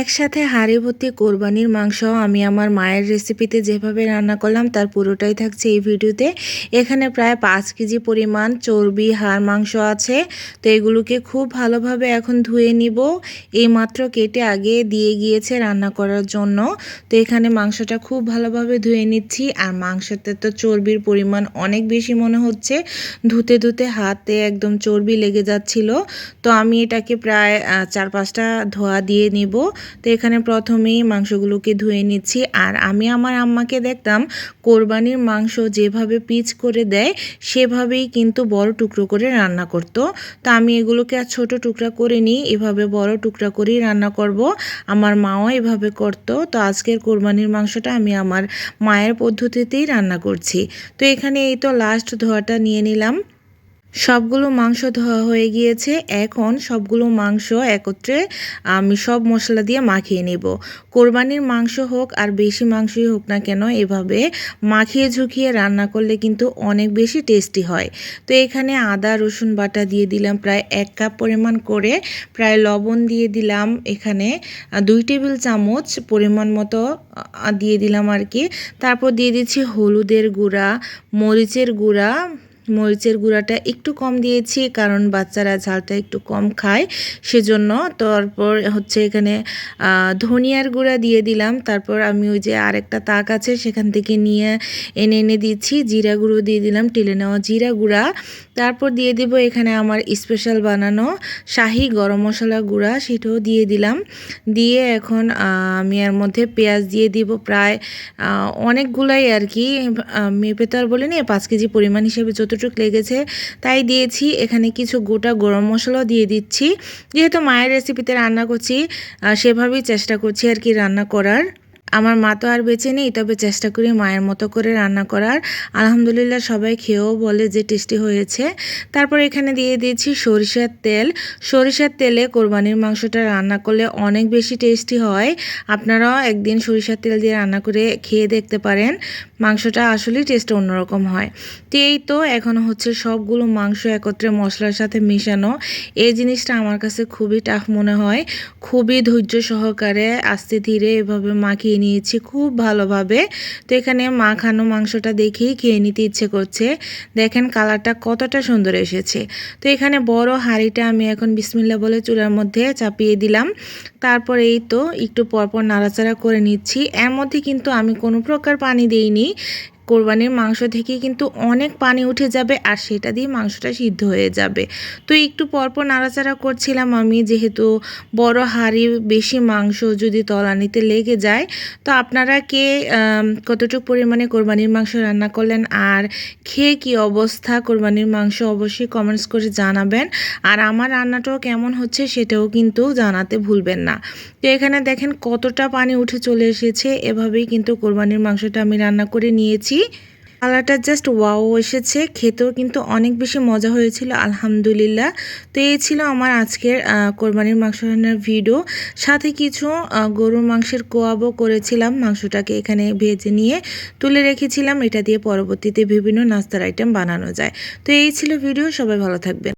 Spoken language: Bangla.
একসাথে হাঁড়ি ভর্তি কোরবানির মাংস আমি আমার মায়ের রেসিপিতে যেভাবে রান্না করলাম, তার পুরোটাই থাকছে এই ভিডিওতে। এখানে প্রায় পাঁচ কেজি পরিমাণ চর্বি, হাড় মাংস আছে। তো এগুলোকে খুব ভালোভাবে এখন ধুয়ে নিব। এই মাত্র কেটে আগে দিয়ে গিয়েছে রান্না করার জন্য। তো এখানে মাংসটা খুব ভালোভাবে ধুয়ে নিচ্ছি। আর মাংসতে তো চর্বির পরিমাণ অনেক বেশি মনে হচ্ছে। ধুতে ধুতে হাতে একদম চর্বি লেগে যাচ্ছিল। তো আমি এটাকে প্রায় চার পাঁচটা ধোয়া দিয়ে নিব। তো এখানে প্রথমেই মাংসগুলোকে ধুয়ে নিচ্ছি। আর আমি আমার আম্মাকে দেখতাম কোরবানির মাংস যেভাবে পিচ করে দেয়, সেভাবেই কিন্তু বড় টুকরো করে রান্না করত। তো আমি এগুলোকে আর ছোটো টুকরা করে নিই, এভাবে বড় টুকরা করেই রান্না করব। আমার মাও এভাবে করত। তো আজকের কোরবানির মাংসটা আমি আমার মায়ের পদ্ধতিতেই রান্না করছি। তো এখানে এই তো লাস্ট ধোয়াটা নিয়ে নিলাম। সবগুলো মাংস ধোয়া হয়ে গিয়েছে। এখন সবগুলো মাংস একত্রে আমি সব মশলা দিয়ে মাখিয়ে নেব। কোরবানির মাংস হোক আর বেশি মাংসই হোক না কেন, এভাবে মাখিয়ে ঝুঁকিয়ে রান্না করলে কিন্তু অনেক বেশি টেস্টি হয়। তো এখানে আদা, রসুন বাটা দিয়ে দিলাম প্রায় এক কাপ পরিমাণ করে। প্রায় লবণ দিয়ে দিলাম এখানে দুই টেবিল চামচ পরিমাণ মতো দিয়ে দিলাম আর কি। তারপর দিয়ে দিচ্ছি হলুদের গুঁড়া, মরিচের গুঁড়া মরিচের গুঁড়াটা একটু কম দিয়েছি, কারণ বাচ্চারা ঝালটা একটু কম খায়। সেজন্য তারপর হচ্ছে এখানে ধনিয়ার গুঁড়া দিয়ে দিলাম। তারপর আমি ওই যে আরেকটা তাক আছে, সেখান থেকে নিয়ে এনে এনে দিচ্ছি। জিরা গুঁড়ো দিয়ে দিলাম, টেলে নেওয়া জিরা গুঁড়া। তারপর দিয়ে দিব এখানে আমার স্পেশাল বানানো শাহি গরম মশলা গুঁড়া, সেটাও দিয়ে দিলাম। দিয়ে এখন আমি এর মধ্যে পেঁয়াজ দিয়ে দিব প্রায় অনেকগুলাই আর কি। মেপে তো আর বলিনি, পাঁচ কেজি পরিমাণ হিসেবে যতটুকু লেগেছে তাই দিয়েছি। এখানে কিছু গোটা গরম মশলাও দিয়ে দিচ্ছি। যেহেতু মায়ের রেসিপিতে রান্না করছি সেভাবেই চেষ্টা করছি আর কি রান্না করার। আমার মা তো আর বেঁচে নেই, তবে চেষ্টা করি মায়ের মতো করে রান্না করার। আলহামদুলিল্লাহ সবাই খেয়েও বলে যে টেস্টি হয়েছে। তারপর এখানে দিয়ে দিয়েছি সরিষার তেল। সরিষার তেলে কোরবানির মাংসটা রান্না করলে অনেক বেশি টেস্টি হয়। আপনারাও একদিন সরিষার তেল দিয়ে রান্না করে খেয়ে দেখতে পারেন, মাংসটা আসলেই টেস্ট অন্যরকম হয়। তো এই তো এখন হচ্ছে সবগুলো মাংস একত্রে মশলার সাথে মিশানো। এই জিনিসটা আমার কাছে খুবই টাফ মনে হয়। খুবই ধৈর্য সহকারে আস্তে ধীরে এভাবে মাখিয়ে নিয়েছি খুব ভালোভাবে। তো এখানে মাখানো মাংসটা দেখেই খেয়ে নিতে ইচ্ছে করছে। দেখেন কালারটা কতটা সুন্দর এসেছে। তো এখানে বড় হাঁড়িটা আমি এখন বিসমিল্লা বলে চুলার মধ্যে চাপিয়ে দিলাম। তারপর এই তো একটু পরপর নাড়াচাড়া করে নিচ্ছি। এর মধ্যে কিন্তু আমি কোনো প্রকার পানি দিইনি। কোরবানির মাংস থেকে কিন্তু অনেক পানি উঠে যাবে আর সেটা দিয়ে মাংসটা সিদ্ধ হয়ে যাবে। তো একটু পরপর নাড়াচাড়া করছিলাম আমি, যেহেতু বড় হাঁড়ি বেশি মাংস যদি তলানিতে লেগে যায়, তো আপনারা কে কতটুকু পরিমাণে কোরবানির মাংস রান্না করলেন আর খেয়ে কি অবস্থা কোরবানির মাংস অবশ্যই কমেন্টস করে জানাবেন। আর আমার রান্নাটাও কেমন হচ্ছে সেটাও কিন্তু জানাতে ভুলবেন না। তো এখানে দেখেন কতটা পানি উঠে চলে এসেছে, এভাবেই কিন্তু কোরবানির মাংসটা আমি রান্না করে নিয়েছি কালারটা জাস্ট ওয়াও এসেছে। খেতেও কিন্তু অনেক বেশি মজা হয়েছিল, আলহামদুলিল্লাহ। তো এই ছিল আমার আজকের কোরবানির মাংস রান্নার ভিডিও সাথে কিছু গরুর মাংসের কোয়াবও করেছিলাম, মাংসটাকে এখানে ভেজে নিয়ে তুলে রেখেছিলাম। এটা দিয়ে পরবর্তীতে বিভিন্ন নাস্তার আইটেম বানানো যায়। তো এই ছিল ভিডিও সবাই ভালো থাকবেন।